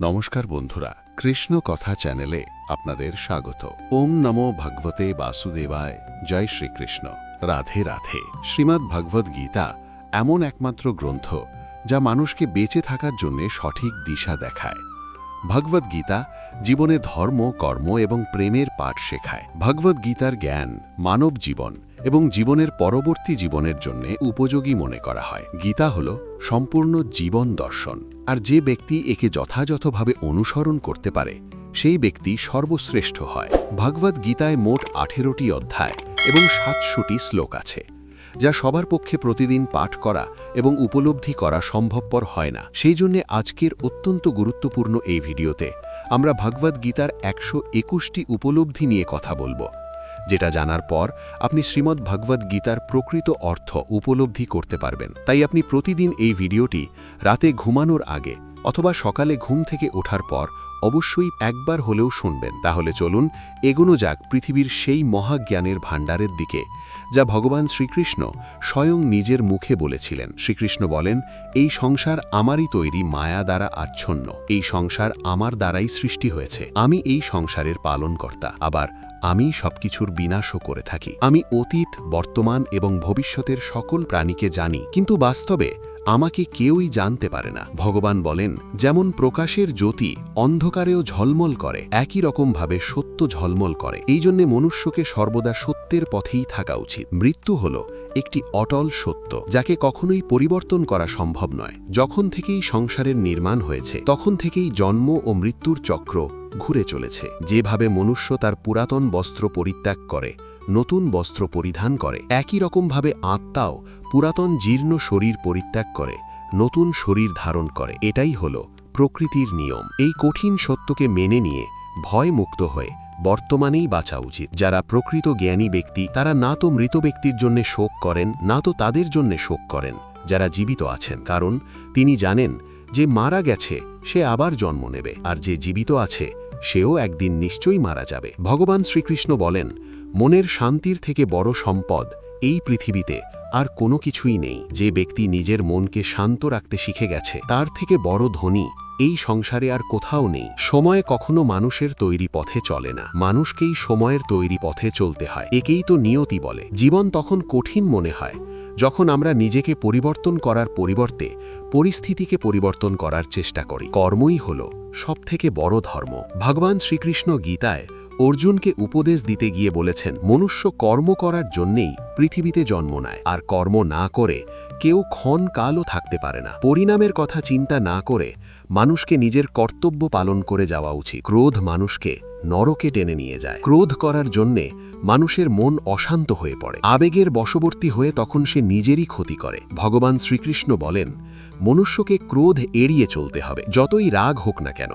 নমস্কার বন্ধুরা, কৃষ্ণ কথা চ্যানেলে আপনাদের স্বাগত। ওম নমো ভগবতে বাসুদেবায়, জয় শ্রীকৃষ্ণ। রাধে রাধে। শ্রীমদ্ ভগবদ্ গীতা এমন একমাত্র গ্রন্থ যা মানুষকে বেঁচে থাকার জন্য সঠিক দিশা দেখায়। ভগবদ্ গীতা জীবনে ধর্ম, কর্ম এবং প্রেমের পাঠ শেখায়। ভগবদ্ গীতার জ্ঞান মানব জীবন এবং জীবনের পরবর্তী জীবনের জন্য উপযোগী মনে করা হয়। গীতা হল সম্পূর্ণ জীবন দর্শন, আর যে ব্যক্তি একে যথাযথভাবে অনুসরণ করতে পারে, সেই ব্যক্তি সর্বশ্রেষ্ঠ হয়। ভগবদ্ গীতায় মোট আঠেরোটি অধ্যায় এবং সাতশোটি শ্লোক আছে, যা সবার পক্ষে প্রতিদিন পাঠ করা এবং উপলব্ধি করা সম্ভবপর হয় না। সেই জন্যে আজকের অত্যন্ত গুরুত্বপূর্ণ এই ভিডিওতে আমরা ভগবদ্ গীতার একশো একুশটি উপলব্ধি নিয়ে কথা বলব। যেটা জানার পর আপনি শ্রীমদ্ ভগবদ্ গীতার প্রকৃত অর্থ উপলব্ধি করতে পারবেন। তাই আপনি প্রতিদিন এই ভিডিওটি রাতে ঘুমানোর আগে অথবা সকালে ঘুম থেকে ওঠার পর অবশ্যই একবার হলেও শুনবেন। তাহলে চলুন এগোনো যাক পৃথিবীর সেই মহাজ্ঞানের ভাণ্ডারের দিকে, যা ভগবান শ্রীকৃষ্ণ স্বয়ং নিজের মুখে বলেছিলেন। শ্রীকৃষ্ণ বলেন, এই সংসার আমারই তৈরি, মায়া দ্বারা আচ্ছন্ন। এই সংসার আমার দ্বারাই সৃষ্টি হয়েছে। আমি এই সংসারের পালনকর্তা। আবার আমি সবকিছুর বিনাশও করে থাকি। আমি অতীত, বর্তমান এবং ভবিষ্যতের সকল প্রাণীকে জানি, কিন্তু বাস্তবে আমাকে কেউই জানতে পারে না। ভগবান বলেন, যেমন প্রকাশের জ্যোতি অন্ধকারেও ঝলমল করে, একই রকমভাবে সত্য ঝলমল করে। এই জন্যে মনুষ্যকে সর্বদা সত্যের পথেই থাকা উচিত। মৃত্যু হল একটি অটল সত্য, যাকে কখনোই পরিবর্তন করা সম্ভব নয়। যখন থেকেই সংসারের নির্মাণ হয়েছে, তখন থেকেই জন্ম ও মৃত্যুর চক্র ঘুরে চলেছে, যেভাবে মনুষ্য তার পুরাতন বস্ত্র পরিত্যাগ করে, নতুন বস্ত্র পরিধান করে। একই রকমভাবে আত্মাও পুরাতন জীর্ণ শরীর পরিত্যাগ করে, নতুন শরীর ধারণ করে। এটাই হল প্রকৃতির নিয়ম। এই কঠিন সত্যকে মেনে নিয়ে ভয় মুক্ত হয়ে বর্তমানেই বাঁচা উচিত। যারা প্রকৃত জ্ঞানী ব্যক্তি, তারা না তো মৃত ব্যক্তির জন্য শোক করেন, না তো তাদের জন্য শোক করেন, যারা জীবিত আছেন। কারণ তিনি জানেন, যে মারা গেছে, সে আবার জন্ম নেবে। আর যে জীবিত আছে সেও একদিন নিশ্চয়ই মারা যাবে। ভগবান শ্রীকৃষ্ণ বলেন, মনের শান্তির থেকে বড় সম্পদ এই পৃথিবীতে আর কোনো কিছুই নেই। যে ব্যক্তি নিজের মনকে শান্ত রাখতে শিখে গেছে, তার থেকে বড় ধনী এই সংসারে আর কোথাও নেই। সময় কখনো মানুষের তৈরি পথে চলে না। মানুষকেই সময়ের তৈরি পথে চলতে হয়। একেই তো নিয়তি বলে। জীবন তখন কঠিন মনে হয়। যখন আমরা নিজেকে পরিবর্তন করার পরিবর্তে পরিস্থিতিকে পরিবর্তন করার চেষ্টা করি। কর্মই হল সবথেকে বড় ধর্ম। ভগবান শ্রীকৃষ্ণ গীতায় অর্জুনকে উপদেশ দিতে গিয়ে বলেছেন, মনুষ্য কর্ম করার জন্যেই পৃথিবীতে জন্ম নেয়, আর কর্ম না করে কেউ ক্ষণ কালও থাকতে পারে না। পরিণামের কথা চিন্তা না করে মানুষকে নিজের কর্তব্য পালন করে যাওয়া উচিত। ক্রোধ মানুষকে নরকে টেনে নিয়ে যায়। ক্রোধ করার জন্যে মানুষের মন অশান্ত হয়ে পড়ে। আবেগের বশবর্তী হয়ে তখন সে নিজেরই ক্ষতি করে। ভগবান শ্রীকৃষ্ণ বলেন, মনুষ্যকে ক্রোধ এড়িয়ে চলতে হবে। যতই রাগ হোক না কেন,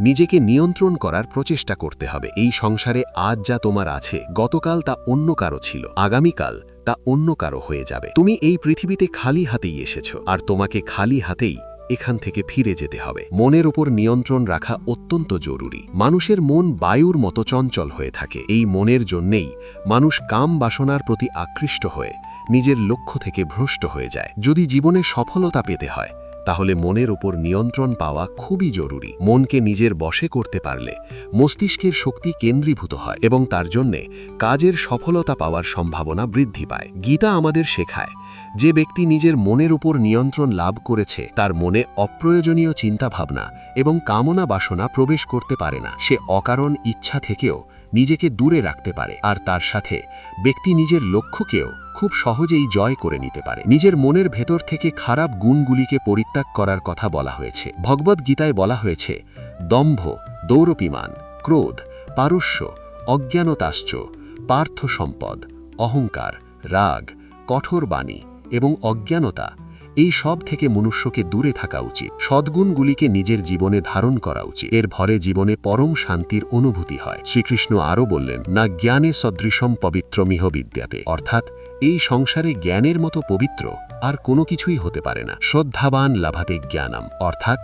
নিজেকে নিয়ন্ত্রণ করার প্রচেষ্টা করতে হবে। এই সংসারে আজ যা তোমার আছে, গতকাল তা অন্য কারও ছিল। আগামীকাল তা অন্য কারও হয়ে যাবে। তুমি এই পৃথিবীতে খালি হাতেই এসেছ। আর তোমাকে খালি হাতেই এখান থেকে ফিরে যেতে হবে। মনের উপর নিয়ন্ত্রণ রাখা অত্যন্ত জরুরি। মানুষের মন বায়ুর মতো চঞ্চল হয়ে থাকে। এই মনের জন্যেই মানুষ কাম বাসনার প্রতি আকৃষ্ট হয়ে নিজের লক্ষ্য থেকে ভ্রষ্ট হয়ে যায়। যদি জীবনে সফলতা পেতে হয়, তাহলে মনের ওপর নিয়ন্ত্রণ পাওয়া খুবই জরুরি। মনকে নিজের বশে করতে পারলে মস্তিষ্কের শক্তি কেন্দ্রীভূত হয় এবং তার জন্যে কাজের সফলতা পাওয়ার সম্ভাবনা বৃদ্ধি পায়। গীতা আমাদের শেখায় যে ব্যক্তি নিজের মনের উপর নিয়ন্ত্রণ লাভ করেছে, তার মনে অপ্রয়োজনীয় চিন্তাভাবনা এবং কামনা বাসনা প্রবেশ করতে পারে না। সে অকারণ ইচ্ছা থেকেও নিজেকে দূরে রাখতে পারে আর তার সাথে ব্যক্তি নিজের লক্ষ্যকেও খুব সহজেই জয় করে নিতে পারে। নিজের মনের ভেতর থেকে খারাপ গুণগুলিকে পরিত্যাগ করার কথা বলা হয়েছে। ভগবদ্ গীতায় বলা হয়েছে, দম্ভ, দৌরপিমান, ক্রোধ, পারস্য, অজ্ঞানতাশ্চ পার্থ সম্পদ অহংকার, রাগ, কঠোর বাণী এবং অজ্ঞানতা, এই সব থেকে মনুষ্যকে দূরে থাকা উচিত। সদ্গুণগুলিকে নিজের জীবনে ধারণ করা উচিত। এর ভরে জীবনে পরম শান্তির অনুভূতি হয়। শ্রীকৃষ্ণ আরও বললেন, না জ্ঞানে সদৃশম পবিত্রমিহ বিদ্যাতে। অর্থাৎ, এই সংসারে জ্ঞানের মতো পবিত্র আর কোনো কিছুই হতে পারে না। শ্রদ্ধাবান লাভাতে জ্ঞানাম। অর্থাৎ,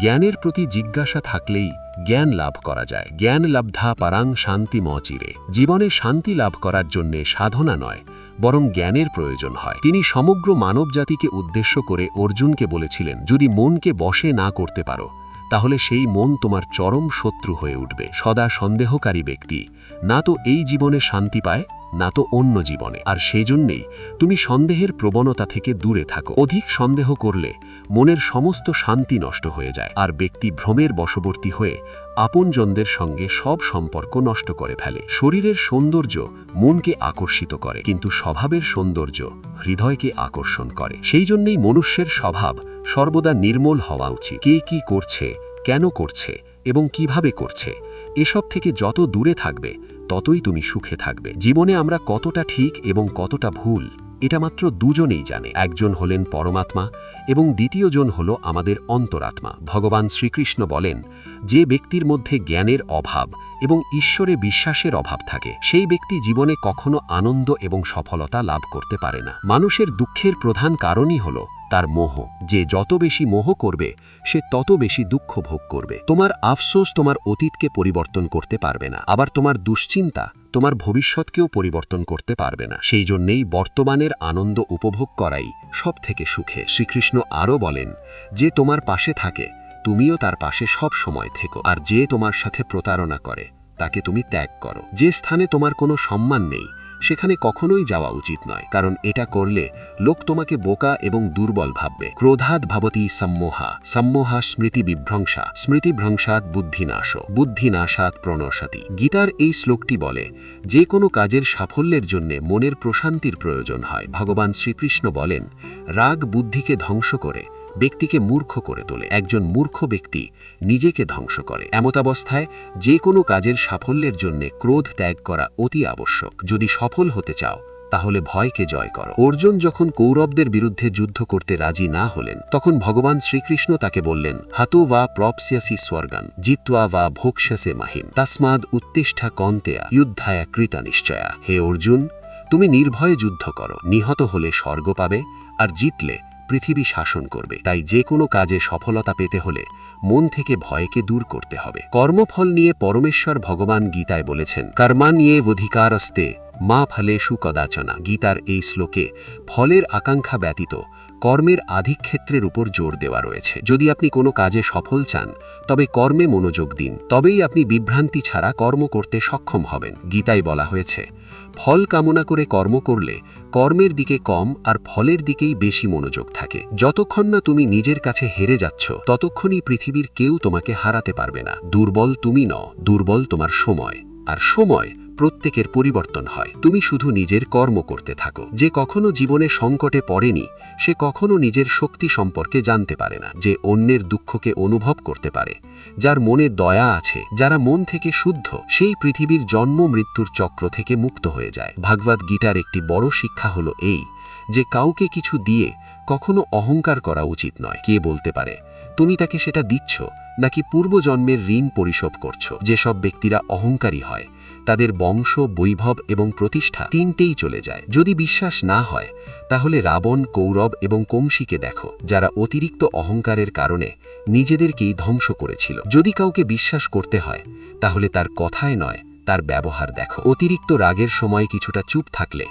জ্ঞানের প্রতি জিজ্ঞাসা থাকলেই জ্ঞান লাভ করা যায়। জ্ঞান লাভধা পারাং শান্তি মচিরে। জীবনে শান্তি লাভ করার জন্যে সাধনা নয় বরং জ্ঞানের প্রয়োজন হয়। তিনি সমগ্র মানবজাতিকে উদ্দেশ্য করে অর্জুনকে বলেছিলেন, যদি মনকে বশে না করতে পারো, তাহলে সেই মন তোমার চরম শত্রু হয়ে উঠবে। সদা সন্দেহকারী ব্যক্তি। না তো এই জীবনে শান্তি পায়, না তো অন্য জীবনে। আর সেই সেজন্যেই তুমি সন্দেহের প্রবণতা থেকে দূরে থাকো। অধিক সন্দেহ করলে মনের সমস্ত শান্তি নষ্ট হয়ে যায়। আর ব্যক্তি ভ্রমের বশবর্তী হয়ে আপনজনদের সঙ্গে সব সম্পর্ক নষ্ট করে ফেলে। শরীরের সৌন্দর্য মনকে আকর্ষিত করে, কিন্তু স্বভাবের সৌন্দর্য হৃদয়কে আকর্ষণ করে। সেই জন্যেই মনুষ্যের স্বভাব সর্বদা নির্মল হওয়া উচিত। কে কি করছে, কেন করছে এবং কীভাবে করছে, এসব থেকে যত দূরে থাকবে, ততই তুমি সুখে থাকবে। জীবনে আমরা কতটা ঠিক এবং কতটা ভুল এটা মাত্র দুজনেই জানে। একজন হলেন পরমাত্মা এবং দ্বিতীয়জন হল আমাদের অন্তরাত্মা। ভগবান শ্রীকৃষ্ণ বলেন, যে ব্যক্তির মধ্যে জ্ঞানের অভাব এবং ঈশ্বরে বিশ্বাসের অভাব থাকে, সেই ব্যক্তি জীবনে কখনো আনন্দ এবং সফলতা লাভ করতে পারে না। মানুষের দুঃখের প্রধান কারণই হল তার মোহ। যে যত বেশি মোহ করবে, সে তত বেশি দুঃখ ভোগ করবে। তোমার আফসোস তোমার অতীতকে পরিবর্তন করতে পারবে না। আবার তোমার দুশ্চিন্তা তোমার ভবিষ্যৎকেও পরিবর্তন করতে পারবে না। সেই জন্যেই বর্তমানের আনন্দ উপভোগ করাই সব থেকে সুখে। শ্রীকৃষ্ণ আরও বলেন, যে তোমার পাশে থাকে, তুমিও তার পাশে সব সময় থেকো। আর যে তোমার সাথে প্রতারণা করে, তাকে তুমি ত্যাগ করো। যে স্থানে তোমার কোনো সম্মান নেই সেখানে কখনোই যাওয়া উচিত নয়, কারণ এটা করলে লোক তোমাকে বোকা এবং দুর্বল ভাববে। ক্রোধাৎ ভাবতী সম্মোহা সম্মোহা স্মৃতি বিভ্রংসা স্মৃতিভ্রংসাৎ বুদ্ধিনাশ, বুদ্ধিনাশাৎ প্রণশতি। গীতার এই শ্লোকটি বলে, যে কোনো কাজের সাফল্যের জন্য মনের প্রশান্তির প্রয়োজন হয়। ভগবান শ্রীকৃষ্ণ বলেন, রাগ বুদ্ধিকে ধ্বংস করে ব্যক্তিকে মূর্খ করে তোলে। একজন মূর্খ ব্যক্তি নিজেকে ধ্বংস করে। এমতাবস্থায় যে কোনো কাজের সাফল্যের জন্য ক্রোধ ত্যাগ করা অতি আবশ্যক। যদি সফল হতে চাও, তাহলে ভয়কে জয় করো। অর্জুন যখন কৌরবদের বিরুদ্ধে যুদ্ধ করতে রাজি না হলেন, তখন ভগবান শ্রীকৃষ্ণ তাকে বললেন, হাতো বা প্রপস্যাসি স্বর্গান, জিত্বা বা ভোক্ষ্যসে মাহিম, তাসমাদ উত্তিষ্ঠা কন্তেয়া যুদ্ধায়া কৃতা নিশ্চয়া। হে অর্জুন, তুমি নির্ভয়ে যুদ্ধ করো। নিহত হলে স্বর্গ পাবে, আর জিতলে পৃথিবী শাসন করবে। তাই যে কোনো কাজে সফলতা পেতে হলে মন থেকে ভয়কে দূর করতে হবে। কর্মফল নিয়ে পরমেশ্বর ভগবান গীতায় বলেছেন কর্মা নিয়ে অধিকারস্তে মা ফলেষু কদাচনা গীতার এই শ্লোকে ফলের আকাঙ্ক্ষা ব্যতীত কর্মের আধিক্ষেত্রের উপর জোর দেওয়া রয়েছে। যদি আপনি কোনো কাজে সফল চান, তবে কর্মে মনোযোগ দিন। তবেই আপনি বিভ্রান্তি ছাড়া কর্ম করতে সক্ষম হবেন। গীতায় বলা হয়েছে ফল কামনা করে কর্ম করলে কর্মের দিকে কম আর ফলের দিকেই বেশি মনোযোগ থাকে। যতক্ষণ না তুমি নিজের কাছে হেরে যাচ্ছ, ততক্ষণই পৃথিবীর কেউ তোমাকে হারাতে পারবে না। দুর্বল তুমি ন দুর্বল তোমার সময়। আর সময় প্রত্যেকের পরিবর্তন হয়। তুমি শুধু নিজের কর্ম করতে থাকো। যে কখনো জীবনে সংকটে পড়েনি, সে কখনো নিজের শক্তি সম্পর্কে জানতে পারে না। যে অন্যের দুঃখকে অনুভব করতে পারে, যার মনে দয়া আছে, যারা মন থেকে শুদ্ধ, সেই পৃথিবীর জন্ম মৃত্যুর চক্র থেকে মুক্ত হয়ে যায়। ভাগবত গীটার একটি বড় শিক্ষা হলো এই, যে কাউকে কিছু দিয়ে কখনো অহংকার করা উচিত নয়। কে বলতে পারে, তুমি তাকে সেটা দিচ্ছ, নাকি পূর্বজন্মের ঋণ পরিশোধ করছ, যেসব ব্যক্তিরা অহংকারী হয়? তাদের বংশ, বৈভব এবং প্রতিষ্ঠা তিনটেই চলে যায়। যদি বিশ্বাস না হয়, তাহলে রাবণ, কৌরব এবং কংশীকে দেখো, যারা অতিরিক্ত অহংকারের কারণে নিজেদেরকেই ধ্বংস করেছিল। যদি কাউকে বিশ্বাস করতে হয়, তাহলে তার কথায় নয়, তার ব্যবহার দেখো। অতিরিক্ত রাগের সময় কিছুটা চুপ থাকলে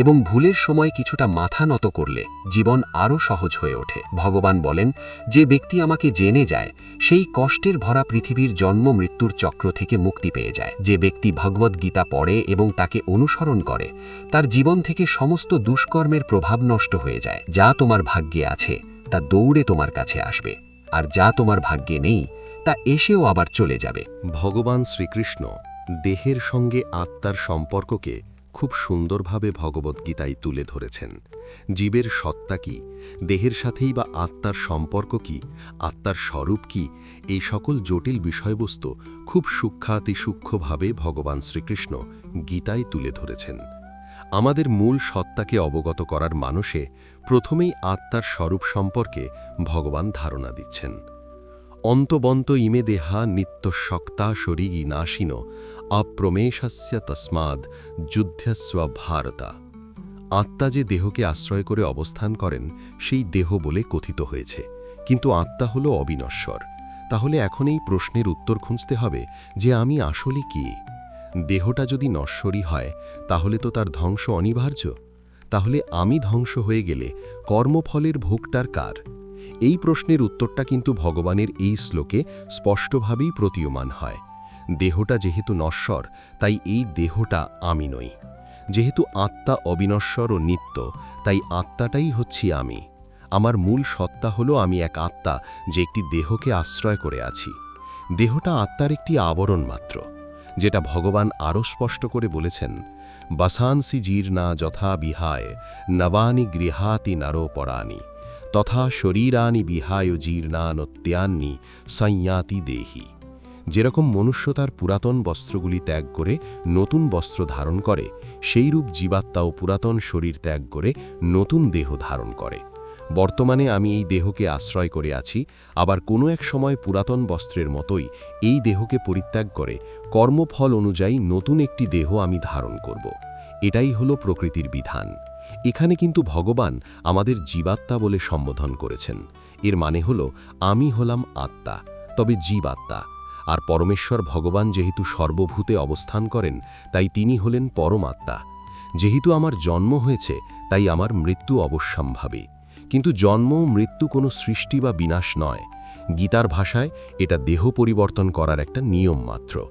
এবং ভুলের সময় কিছুটা মাথা নত করলে জীবন আরও সহজ হয়ে ওঠে। ভগবান বলেন, যে ব্যক্তি আমাকে জেনে যায়, সেই কষ্টের ভরা পৃথিবীর জন্ম মৃত্যুর চক্র থেকে মুক্তি পেয়ে যায়। যে ব্যক্তি ভগবদ্ গীতা পড়ে এবং তাকে অনুসরণ করে, তার জীবন থেকে সমস্ত দুষ্কর্মের প্রভাব নষ্ট হয়ে যায়। যা তোমার ভাগ্যে আছে, তা দৌড়ে তোমার কাছে আসবে। আর যা তোমার ভাগ্যে নেই, তা এসেও আবার চলে যাবে। ভগবান শ্রীকৃষ্ণ দেহের সঙ্গে আত্মার সম্পর্ককে খুব সুন্দরভাবে ভগবদ্গীতায় তুলে ধরেছেন। জীবের সত্তা কি? দেহের সাথেই বা আত্মার সম্পর্ক কি? আত্মার স্বরূপ কি? এই সকল জটিল বিষয়বস্তু খুব সূক্ষাতি সূক্ষ্মভাবে ভগবান শ্রীকৃষ্ণ গীতায় তুলে ধরেছেন। আমাদের মূল সত্তাকে অবগত করার মানুষে প্রথমেই আত্মার স্বরূপ সম্পর্কে ভগবান ধারণা দিচ্ছেন। অন্তবন্ত ইমে দেহা নিত্য শক্তা শরীরী নাশিন অপ্রমেশস্য তস্মাদ যুদ্ধস্ব ভারতা। আত্মা যে দেহকে আশ্রয় করে অবস্থান করেন, সেই দেহ বলে কথিত হয়েছে। কিন্তু আত্মা হল অবিনশ্বর। তাহলে এখন এই প্রশ্নের উত্তর খুঁজতে হবে যে আমি আসলে কি? দেহটা যদি নশ্বরী হয়, তাহলে তো তার ধ্বংস অনিবার্য। তাহলে আমি ধ্বংস হয়ে গেলে কর্মফলের ভোগটার কার? এই প্রশ্নের উত্তরটা কিন্তু ভগবানের এই শ্লোকে স্পষ্টভাবেই প্রতীয়মান হয়। দেহটা যেহেতু নশ্বর, তাই এই দেহটা আমি নই। যেহেতু আত্মা অবিনশ্বর ও নিত্য, তাই আত্মাটাই হচ্ছি আমি। আমার মূল সত্তা হলো আমি এক আত্মা যে একটি দেহকে আশ্রয় করে আছি। দেহটা আত্মার একটি আবরণ মাত্র, যেটা ভগবান আরও স্পষ্ট করে বলেছেন, বাসানসি জীর্ণা যথা বিহায়, নবানি গৃহাতি নরোপরাণি তথা শরীরানি বিহায় জীর্ণানত্যান্নি সংয়াতি দেহি। যেরকম মনুষ্য তার পুরাতন বস্ত্রগুলি ত্যাগ করে নতুন বস্ত্র ধারণ করে, সেইরূপ জীবাত্মাও পুরাতন শরীর ত্যাগ করে নতুন দেহ ধারণ করে। বর্তমানে আমি এই দেহকে আশ্রয় করে আছি, আবার কোনো এক সময় পুরাতন বস্ত্রের মতোই এই দেহকে পরিত্যাগ করে কর্মফল অনুযায়ী নতুন একটি দেহ আমি ধারণ করব। এটাই হলো প্রকৃতির বিধান। এখানে কিন্তু ভগবান আমাদের জীবাত্মা বলে সম্বোধন করেছেন। এর মানে হল, আমি হলাম আত্মা, তবে জীবাত্মা। আর পরমেশ্বর ভগবান যেহেতু সর্বভূতে অবস্থান করেন, তাই তিনি হলেন পরমাত্মা। যেহেতু আমার জন্ম হয়েছে, তাই আমার মৃত্যু অবশ্যম্ভাবী। কিন্তু জন্ম মৃত্যু কোনো সৃষ্টি বা বিনাশ নয়। গীতার ভাষায় এটা দেহ পরিবর্তন করার একটা নিয়ম মাত্র।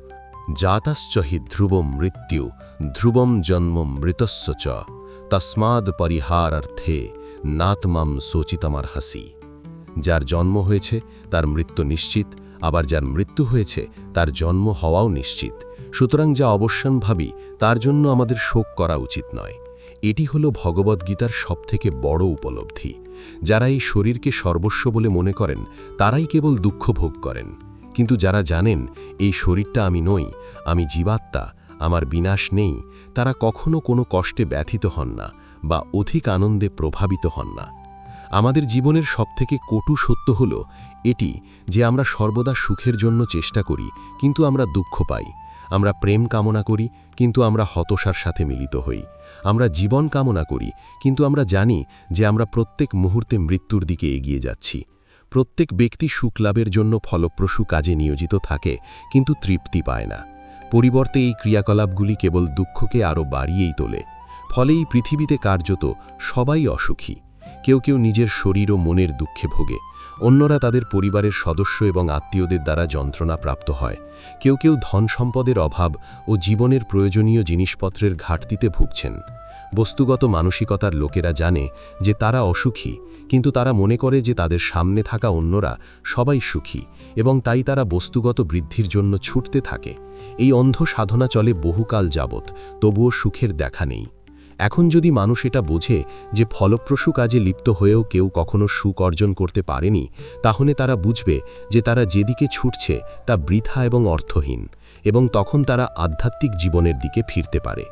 জাতাশ্চ হি ধ্রুবম মৃত্যু, ধ্রুবম জন্ম মৃতস্য চ। তস্মাদ পরিহারার্থে নাতমাম শোচিতমার হাসি। যার জন্ম হয়েছে, তার মৃত্যু নিশ্চিত, আবার যার মৃত্যু হয়েছে, তার জন্ম হওয়াও নিশ্চিত। সুতরাং যা অবসানভাবী তার জন্য আমাদের শোক করা উচিত নয়। এটি হল ভগবদ্গীতার সবথেকে বড় উপলব্ধি। যারা এই শরীরকে সর্বস্ব বলে মনে করেন, তারাই কেবল দুঃখ ভোগ করেন। কিন্তু যারা জানেন, এই শরীরটা আমি নই, আমি জীবাত্মা আমার বিনাশ নেই, তারা কখনো কোনো কষ্টে ব্যথিত হন না বা অধিক আনন্দে প্রভাবিত হন না। আমাদের জীবনের সবথেকে কটু সত্য হল এটি যে আমরা সর্বদা সুখের জন্য চেষ্টা করি, কিন্তু আমরা দুঃখ পাই। আমরা প্রেম কামনা করি, কিন্তু আমরা হতশার সাথে মিলিত হই। আমরা জীবন কামনা করি, কিন্তু আমরা জানি যে আমরা প্রত্যেক মুহূর্তে মৃত্যুর দিকে এগিয়ে যাচ্ছি। প্রত্যেক ব্যক্তি সুখ লাভের জন্য ফলপ্রসূ কাজে নিয়োজিত থাকে, কিন্তু তৃপ্তি পায় না। পরিবর্তে এই ক্রিয়াকলাপগুলি কেবল দুঃখকে আরও বাড়িয়েই তোলে, ফলেই পৃথিবীতে কার্যত সবাই অসুখী। কেউ কেউ নিজের শরীর ও মনের দুঃখে ভোগে, অন্যরা তাদের পরিবারের সদস্য এবং আত্মীয়দের দ্বারা যন্ত্রণা প্রাপ্ত হয়, কেউ কেউ ধন সম্পদের অভাব ও জীবনের প্রয়োজনীয় জিনিসপত্রের ঘাটতিতে ভুগছেন। বস্তুগত মানসিকতার লোকেরা জানে যে তারা অসুখী, কিন্তু তারা মনে করে যে তাদের সামনে থাকা অন্যরা সবাই সুখী এবং তাই তারা বস্তুগত বৃদ্ধির জন্য ছুটতে থাকে। এই অন্ধ সাধনা চলে বহুকাল যাবৎ, তবুও সুখের দেখা নেই। এখন যদি মানুষ এটা বোঝে যে ফলপ্রসূ কাজে লিপ্ত হয়েও কেউ কখনো সুখ অর্জন করতে পারেনি, তাহলে তারা বুঝবে যে তারা যেদিকে ছুটছে তা বৃথা এবং অর্থহীন এবং তখন তারা আধ্যাত্মিক জীবনের দিকে ফিরতে পারে।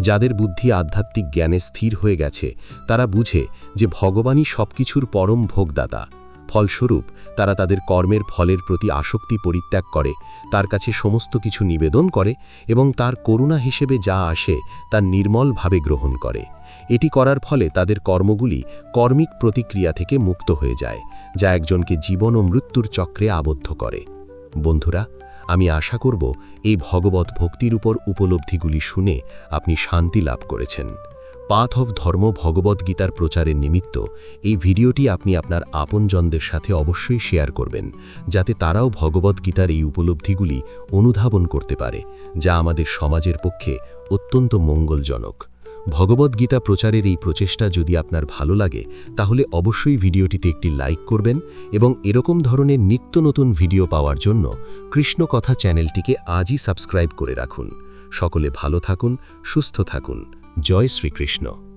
যাদের বুদ্ধি আধ্যাত্মিক জ্ঞানে স্থির হয়ে গেছে, তারা বুঝে যে ভগবানই সবকিছুর পরম ভোগদাতা। ফলস্বরূপ, তারা তাদের কর্মের ফলের প্রতি আসক্তি পরিত্যাগ করে, তার কাছে সমস্ত কিছু নিবেদন করে এবং তার করুণা হিসেবে যা আসে, তা নির্মলভাবে গ্রহণ করে। এটি করার ফলে তাদের কর্মগুলি কর্মিক প্রতিক্রিয়া থেকে মুক্ত হয়ে যায়, যা একজনকে জীবন ও মৃত্যুর চক্রে আবদ্ধ করে। বন্ধুরা আমি আশা করব এই ভগবত ভক্তির উপর উপলব্ধিগুলি শুনে আপনি শান্তি লাভ করেছেন। পাথ অফ ধর্ম ভগবদ্গীতার প্রচারের নিমিত্ত এই ভিডিওটি আপনি আপনার আপনজনদের সাথে অবশ্যই শেয়ার করবেন, যাতে তারাও ভগবদ্গীতার এই উপলব্ধিগুলি অনুধাবন করতে পারে, যা আমাদের সমাজের পক্ষে অত্যন্ত মঙ্গলজনক। ভগবদ্গীতা প্রচারের এই প্রচেষ্টা যদি আপনার ভালো লাগে, তাহলে অবশ্যই ভিডিওটিতে একটি লাইক করবেন এবং এরকম ধরনের নিত্য নতুন ভিডিও পাওয়ার জন্য কৃষ্ণ কথা চ্যানেলটিকে আজই সাবস্ক্রাইব করে রাখুন। সকলে ভালো থাকুন, সুস্থ থাকুন। জয় শ্রীকৃষ্ণ।